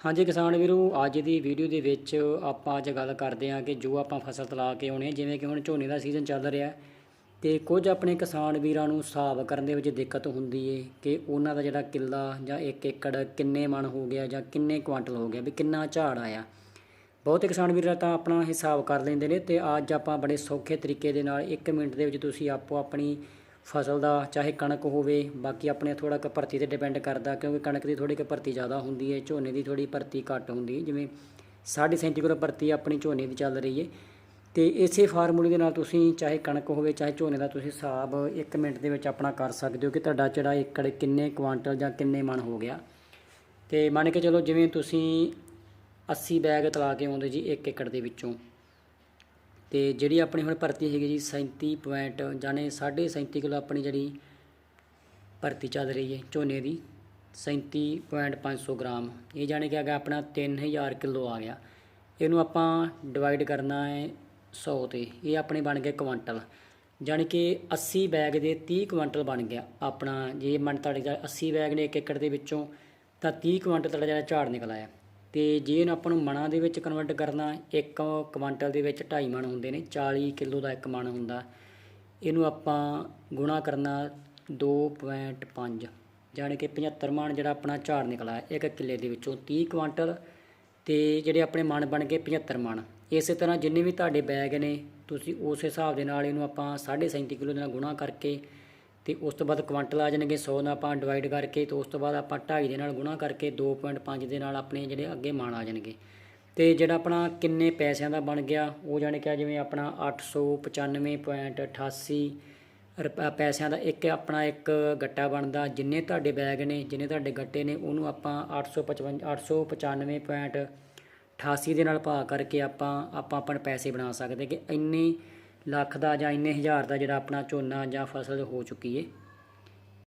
ਹਾਂਜੀ ਕਿਸਾਨ ਵੀਰੋ, ਅੱਜ ਦੀ ਵੀਡੀਓ ਦੇ ਵਿੱਚ ਆਪਾਂ ਅੱਜ ਗੱਲ ਕਰਦੇ ਹਾਂ ਕਿ ਜੋ ਆਪਾਂ ਫਸਲ ਤਲਾ ਕੇ ਆਉਣੇ ਜਿਵੇਂ ਕਿ ਹੁਣ ਝੋਨੇ ਦਾ ਸੀਜ਼ਨ ਚੱਲ ਰਿਹਾ ਤੇ ਕੁਝ ਆਪਣੇ ਕਿਸਾਨ ਵੀਰਾਂ ਨੂੰ ਹਿਸਾਬ ਕਰਨ ਦੇ ਵਿੱਚ ਦਿੱਕਤ ਹੁੰਦੀ ਏ ਕਿ ਉਹਨਾਂ ਦਾ ਜਿਹੜਾ ਕਿੱਲਾ ਜਾਂ 1 ਏਕੜ ਕਿੰਨੇ ਮਣ ਹੋ ਗਿਆ ਜਾਂ ਕਿੰਨੇ ਕੁਆਂਟਲ ਹੋ ਗਿਆ, ਵੀ ਕਿੰਨਾ ਝਾੜ ਆਇਆ। ਬਹੁਤੇ ਕਿਸਾਨ ਵੀਰ ਤਾਂ ਆਪਣਾ ਹਿਸਾਬ ਕਰ ਲੈਂਦੇ ਨੇ ਤੇ ਅੱਜ ਆਪਾਂ ਬੜੇ ਸੌਖੇ ਤਰੀਕੇ ਦੇ ਨਾਲ 1 ਮਿੰਟ ਦੇ ਵਿੱਚ ਤੁਸੀਂ ਆਪੋ ਆਪਣੀ ਫਸਲ ਦਾ ਚਾਹੇ ਕਣਕ ਹੋਵੇ, ਬਾਕੀ ਆਪਣੇ ਥੋੜ੍ਹਾ ਕੁ ਭਰਤੀ ਤੇ ਡਿਪੈਂਡ ਕਰਦਾ, ਕਿਉਂਕਿ ਕਣਕ ਦੀ ਥੋੜ੍ਹੀ ਕੁ ਭਰਤੀ ਜ਼ਿਆਦਾ ਹੁੰਦੀ ਹੈ, ਝੋਨੇ ਦੀ ਥੋੜ੍ਹੀ ਭਰਤੀ ਘੱਟ ਹੁੰਦੀ ਹੈ, ਜਿਵੇਂ 37 ਕਿਲੋ ਭਰਤੀ ਆਪਣੀ ਝੋਨੇ ਦੀ ਚੱਲ ਰਹੀ ਹੈ। ਤੇ ਇਸੇ ਫਾਰਮੂਲੇ ਦੇ ਨਾਲ ਤੁਸੀਂ ਚਾਹੇ ਕਣਕ ਹੋਵੇ, ਚਾਹੇ ਝੋਨੇ ਦਾ ਤੁਸੀਂ ਹਿਸਾਬ 1 ਮਿੰਟ ਦੇ ਵਿੱਚ ਆਪਣਾ ਕਰ ਸਕਦੇ ਹੋ ਕਿ ਤੁਹਾਡਾ ਜਿਹੜਾ ਏਕੜ ਕਿੰਨੇ ਕੁਆਂਟਲ ਜਾਂ ਕਿੰਨੇ ਮਣ ਹੋ ਗਿਆ। ਤੇ ਮੰਨ ਕੇ ਚਲੋ ਜਿਵੇਂ ਤੁਸੀਂ 80 ਬੈਗ ਤਲਾ ਕੇ ਆਉਂਦੇ ਜੀ 1 ਏਕੜ ਦੇ ਵਿੱਚੋਂ ਤੇ ਜਿਹੜੀ ਆਪਣੀ ਹੁਣ ਭਰਤੀ ਹੈਗੀ ਜੀ 37 ਪੁਆਇੰਟ ਜਾਣੇ 37.5 ਕਿਲੋ ਆਪਣੀ ਜਿਹੜੀ ਭਰਤੀ ਚੱਲ ਰਹੀ ਹੈ ਝੋਨੇ ਦੀ 37.500 ਗ੍ਰਾਮ। ਇਹ ਜਾਣੇ ਕਿ ਹੈਗਾ ਆਪਣਾ 3000 ਕਿਲੋ ਆ ਗਿਆ। ਇਹਨੂੰ ਆਪਾਂ ਡਿਵਾਈਡ ਕਰਨਾ ਹੈ 100 ਤੇ। ਇਹ ਆਪਣੇ ਬਣ ਗਏ ਕੁਆਂਟਲ। ਜਾਣੀ ਕਿ 80 ਬੈਗ ਦੇ 30 ਕੁਆਂਟਲ ਬਣ ਗਿਆ ਆਪਣਾ। ਜੇ ਮੰਨ ਤੁਹਾਡੇ ਦਾ 80 ਬੈਗ ਨੇ 1 ਏਕੜ ਦੇ ਵਿੱਚੋਂ ਤਾਂ 30 ਕੁਆਂਟਲ ਤੁਹਾਡਾ ਜਿਹੜਾ ਝਾੜ ਨਿਕਲ ਆਇਆ। ਤੇ ਜੇ ਇਹਨੂੰ ਆਪਾਂ ਨੂੰ ਮਣਾਂ ਦੇ ਵਿੱਚ ਕਨਵਰਟ ਕਰਨਾ, ਇੱਕ ਕੁਆਂਟਲ ਦੇ ਵਿੱਚ 2.5 ਮਣ ਹੁੰਦੇ ਨੇ 40 ਕਿਲੋ ਦਾ ਇੱਕ ਮਣ ਹੁੰਦਾ। ਇਹਨੂੰ ਆਪਾਂ ਗੁਣਾ ਕਰਨਾ 2.5 ਜਾਣੀ ਕਿ 75 ਮਣ ਜਿਹੜਾ ਆਪਣਾ ਝਾੜ ਨਿਕਲਾ ਇੱਕ ਕਿੱਲੇ ਦੇ ਵਿੱਚੋਂ 30 ਕੁਆਂਟਲ ਤੇ ਜਿਹੜੇ ਆਪਣੇ ਮਣ ਬਣ ਗਏ 75 ਮਣ। ਇਸੇ ਤਰ੍ਹਾਂ ਜਿੰਨੇ ਵੀ ਤੁਹਾਡੇ ਬੈਗ ਨੇ, ਤੁਸੀਂ ਉਸ ਹਿਸਾਬ ਦੇ ਨਾਲ ਇਹਨੂੰ ਆਪਾਂ 37.5 ਕਿਲੋ ਦੇ ਨਾਲ ਗੁਣਾ ਕਰਕੇ ਤੇ ਉਸ ਤੋਂ ਬਾਅਦ ਕੁਆਂਟਲ ਆ ਜਾਣਗੇ 100 ਨਾਲ ਆਪਾਂ ਡਿਵਾਈਡ ਕਰਕੇ ਤੇ ਉਸ ਤੋਂ ਬਾਅਦ ਆਪਾਂ 2.5 ਦੇ ਨਾਲ ਗੁਣਾ ਕਰਕੇ 2.5 ਦੇ ਨਾਲ ਆਪਣੇ ਜਿਹੜੇ ਅੱਗੇ ਮਾਣ ਆ ਜਾਣਗੇ। ਤੇ ਜਿਹੜਾ ਆਪਣਾ ਕਿੰਨੇ ਪੈਸਿਆਂ ਦਾ ਬਣ ਗਿਆ, ਉਹ ਜਾਣੀ ਕਿ ਜਿਵੇਂ ਆਪਣਾ 895.88 ਰੁਪ- ਪੈਸਿਆਂ ਦਾ ਇੱਕ ਆਪਣਾ ਇੱਕ ਗੱਟਾ ਬਣਦਾ। ਜਿੰਨੇ ਤੁਹਾਡੇ ਬੈਗ ਨੇ, ਜਿੰਨੇ ਤੁਹਾਡੇ ਗੱਟੇ ਨੇ, ਉਹਨੂੰ ਆਪਾਂ 855 895.88 ਦੇ ਨਾਲ ਭਾਗ ਕਰਕੇ ਆਪਾਂ ਆਪਾਂ ਆਪਣੇ ਪੈਸੇ ਬਣਾ ਸਕਦੇ ਕਿ ਇੰਨੇ ਲੱਖ ਦਾ ਜਾਂ ਇੰਨੇ ਹਜ਼ਾਰ ਦਾ ਜਿਹੜਾ ਆਪਣਾ ਝੋਨਾ ਜਾਂ ਫਸਲ ਹੋ ਚੁੱਕੀ ਏ।